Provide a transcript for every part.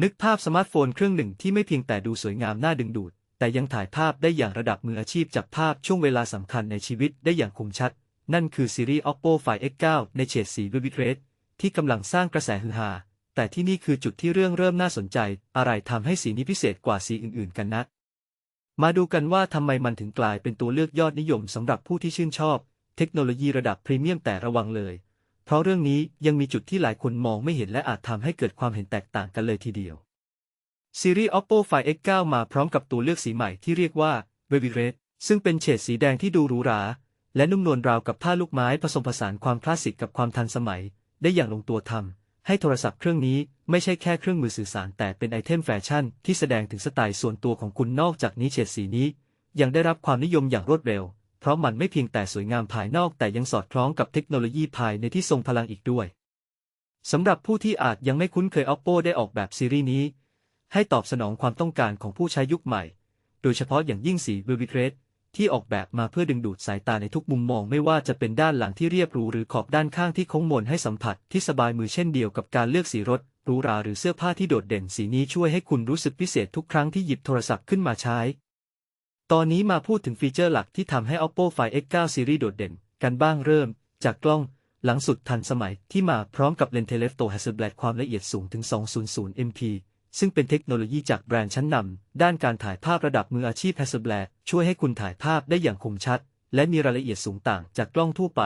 นึกภาพสมาร์ทโฟนเครื่องหนึ่งที่ไม่เพียงแต่ดูสวยงามน่าดึงดูด แต่ยังถ่ายภาพได้อย่างระดับมืออาชีพจับภาพช่วงเวลาสำคัญในชีวิตได้อย่างคมชัด นั่นคือซีรีส์ Oppo Find X9 ในเฉดสี Vivid Red ที่กำลังสร้างกระแสฮือฮา แต่ที่นี่คือจุดที่เรื่องเริ่มน่าสนใจ อะไรทำให้สีนี้พิเศษกว่าสีอื่นๆ กันนะ มาดูกันว่าทำไมมันถึงกลายเป็นตัวเลือกยอดนิยมสำหรับผู้ที่ชื่นชอบ เทคโนโลยีระดับพรีเมียมแต่ระวังเลย เพราะเรื่องนี้ยังมีจุดที่หลายคนมองไม่เห็นและอาจทำให้เกิดความเห็นแตกต่างกันเลยทีเดียว ซีรีส์ Oppo Find X9 มาพร้อมกับตัวเลือกสีใหม่ที่เรียกว่า Baby Red ซึ่งเป็นเฉดสีแดงที่ดูหรูหรา และนุ่มนวลราวกับผ้าลูกไม้ผสมผสานความคลาสสิกกับความทันสมัย ได้อย่างลงตัวทำให้โทรศัพท์เครื่องนี้ไม่ใช่แค่เครื่องมือสื่อสาร แต่เป็นไอเทมแฟชั่นที่แสดงถึงสไตล์ส่วนตัวของคุณนอกจากนี้เฉดสีนี้ ยังได้รับความนิยมอย่างรวดเร็ว เพราะมันไม่เพียงแต่สวยงามภายนอกแต่ยังสอดคล้องกับเทคโนโลยีภายในที่ทรงพลังอีกด้วย สำหรับผู้ที่อาจยังไม่คุ้นเคย Oppo ได้ออกแบบซีรีส์นี้ ให้ตอบสนองความต้องการของผู้ใช้ยุคใหม่ โดยเฉพาะอย่างยิ่งสี Vivid Red ที่ออกแบบมาเพื่อดึงดูดสายตาในทุกมุมมองไม่ว่าจะเป็นด้านหลังที่เรียบหรูหรือขอบด้านข้างที่โค้งมนให้สัมผัสที่สบายมือเช่นเดียวกับการเลือกสีรถหรูหราหรือเสื้อผ้าที่โดดเด่นสีนี้ช่วยให้คุณรู้สึกพิเศษทุกครั้งที่หยิบโทรศัพท์ขึ้นมาใช้ ตอนนี้มาพูดถึงฟีเจอร์หลักที่ทำให้ Oppo Find X9 Series โดดเด่น กันบ้างเริ่ม จากกล้องหลังสุดทันสมัยที่มาพร้อมกับเลนส์เทเลฟโต Hasselblad ความละเอียดสูงถึง 200 MP ซึ่งเป็นเทคโนโลยีจากแบรนด์ชั้นนำด้านการถ่ายภาพระดับมืออาชีพ Hasselblad ช่วยให้คุณถ่ายภาพได้อย่างคมชัด และมีรายละเอียดสูงต่างจากกล้องทั่วไป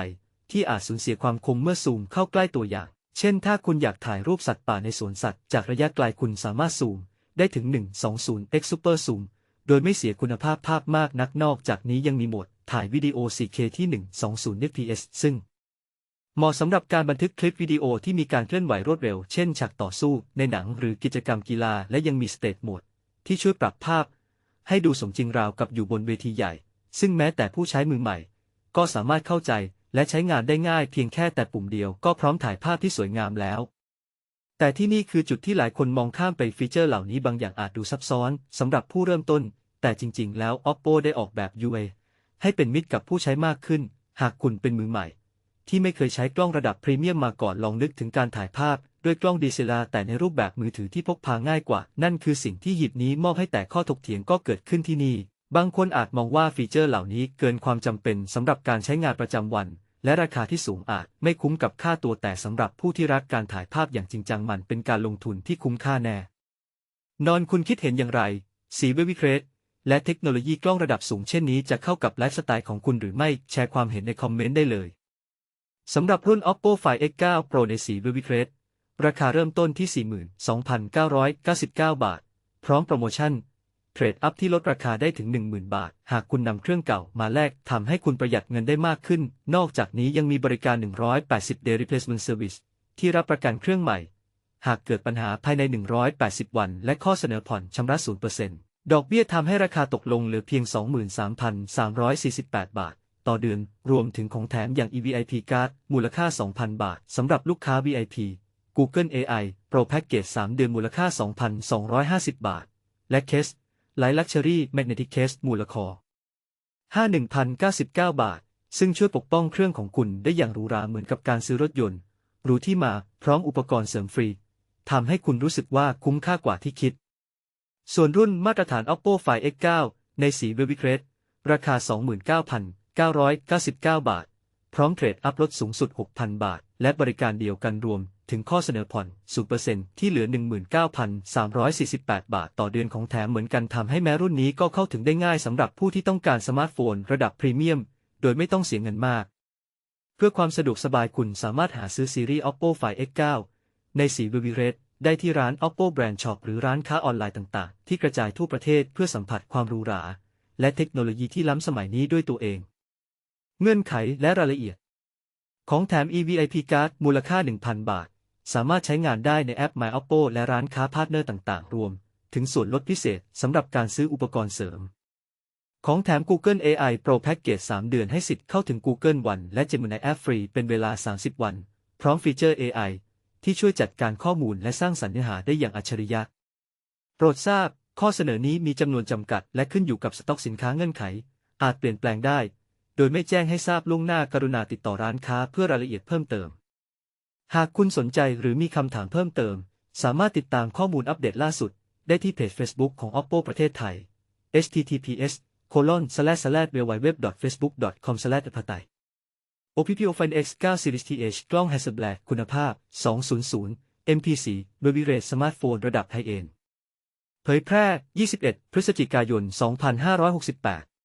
ที่อาจสูญเสียความคมเมื่อซูมเข้าใกล้ตัวอย่าง เช่น ถ้าคุณอยากถ่ายรูปสัตว์ป่าในสวนสัตว์ จากระยะไกลคุณสามารถซูม ได้ถึง 120x Super Zoom โดยไม่เสียคุณภาพภาพมากนักนอกจากนี้ยังมีโหมดถ่ายวิดีโอ 4K ที่ 120 fps ซึ่ง เหมาะสำหรับการบันทึกคลิปวิดีโอที่มีการเคลื่อนไหวรวดเร็ว เช่นฉากต่อสู้ในหนังหรือกิจกรรมกีฬาและยังมีสเตทโหมดที่ช่วยปรับภาพ ให้ดูสมจริงราวกับอยู่บนเวทีใหญ่ ซึ่งแม้แต่ผู้ใช้มือใหม่ ก็สามารถเข้าใจและใช้งานได้ง่ายเพียงแค่แต่ปุ่มเดียวก็พร้อมถ่ายภาพที่สวยงามแล้ว แต่ที่นี่คือจุดที่หลายคนมองข้ามไปฟีเจอร์เหล่านี้บางอย่างอาจดูซับซ้อนสำหรับผู้เริ่มต้น แต่จริงๆ แล้ว Oppo ได้ออกแบบ UI ให้เป็นมิตรกับผู้ใช้มากขึ้น หากคุณเป็นมือใหม่ ที่ไม่เคยใช้กล้องระดับพรีเมียมมาก่อนลองนึกถึงการถ่ายภาพ ด้วยกล้องดีเซลาแต่ในรูปแบบมือถือที่พกพาง่ายกว่า นั่นคือสิ่งที่หยิบนี้มอบให้แต่ข้อถกเถียงก็เกิดขึ้นที่นี่ บางคนอาจมองว่าฟีเจอร์เหล่านี้เกินความจำเป็นสำหรับการใช้งานประจำวัน และราคาที่สูงอาจไม่คุ้มกับค่าตัวแต่สำหรับผู้ที่รักการถ่ายภาพอย่างจริงจังมันเป็นการลงทุนที่คุ้มค่าแน่ นอนคุณคิดเห็นอย่างไร สีเววิเครสและเทคโนโลยีกล้องระดับสูงเช่นนี้จะเข้ากับไลฟ์สไตล์ของคุณหรือไม่แชร์ความเห็นในคอมเมนต์ได้เลยสำหรับรุ่น Oppo Find X9 Pro ในสี Vivid Red ราคาเริ่มต้นที่ 42,999 บาท พร้อมโปรโมชั่น เทรดอัพที่ลดราคาได้ถึง 10,000 บาท หากคุณนำเครื่องเก่ามาแลกทำให้คุณประหยัดเงินได้มากขึ้น นอกจากนี้ยังมีบริการ 180 Day Replacement Service ที่รับประกันเครื่องใหม่ หากเกิดปัญหาภายใน 180 วัน และข้อเสนอผ่อนชำระ 0%ดอกเบี้ยทำให้ราคาตกลงเหลือเพียง 23,348 บาท ต่อเดือน รวมถึงของแถมอย่าง EVIP Card มูลค่า 2,000 บาทสำหรับลูกค้า VIP Google AI Pro Package 3 เดือนมูลค่า 2,250 บาท และ Case Light Luxury Magnetic Case มูลค่า51,099 บาท ซึ่งช่วยปกป้องเครื่องของคุณได้อย่างหรูหราเหมือนกับการซื้อรถยนต์ รู้ที่มาพร้อมอุปกรณ์เสริมฟรีทำให้คุณรู้สึกว่าคุ้มค่ากว่าที่คิด ส่วนรุ่นมาตรฐาน Oppo Find X9 ในสี Vivid Red ราคา 29,999 บาท พร้อมเทรดอัพลดสูงสุด 6,000 บาท และบริการเดียวกันรวม ถึงข้อเสนอผ่อน 0%ที่เหลือ 19,348 บาทต่อเดือนของแถมเหมือนกันทำให้แม้รุ่นนี้ก็เข้าถึงได้ง่ายสำหรับผู้ที่ต้องการสมาร์ทโฟนระดับพรีเมียม โดยไม่ต้องเสียเงินมาก เพื่อความสะดวกสบายคุณสามารถหาซื้อซีรีส์ Oppo Find X9 ในสี Vivid Red ได้ที่ร้าน Oppo Brand Shop หรือร้านค้าออนไลน์ต่างๆ ที่กระจายทั่วประเทศเพื่อสัมผัสความหรูหรา และเทคโนโลยีที่ล้ำสมัยนี้ด้วยตัวเอง เงื่อนไขและรายละเอียด ของแถม EVIP Card มูลค่า 1,000 บาท สามารถใช้งานได้ในแอป My Oppo และร้านค้าพาร์ทเนอร์ต่างๆ รวม ถึงส่วนลดพิเศษสำหรับการซื้ออุปกรณ์เสริม ของแถม Google AI Pro Package 3 เดือนให้สิทธิ์เข้าถึง Google One และ Gemini App ฟรีเป็นเวลา 30 วัน พร้อมฟีเจอร์ AI ที่ช่วยจัดการข้อมูลและสร้างสรรค์เนื้อหาได้อย่างอัจฉริยะ โปรดทราบ ข้อเสนอนี้มีจำนวนจำกัด และขึ้นอยู่กับสต็อกสินค้าเงื่อนไข อาจเปลี่ยนแปลงได้ โดยไม่แจ้งให้ทราบล่วงหน้ากรุณาติดต่อร้านค้าเพื่อรายละเอียดเพิ่มเติม หากคุณสนใจหรือมีคำถามเพิ่มเติม สามารถติดตามข้อมูลอัปเดตล่าสุด ได้ที่เพจ Facebook ของ Oppo ประเทศไทย https colon slash slash www.facebook.com slash อภัย OPPO Find X9 Series TH กล้อง Hasselblad คุณภาพ 200 MP4 Baby Rate สมาร์ทโฟนระดับไฮเอนด์เผยแพร่ 21 พฤศจิกายน 2568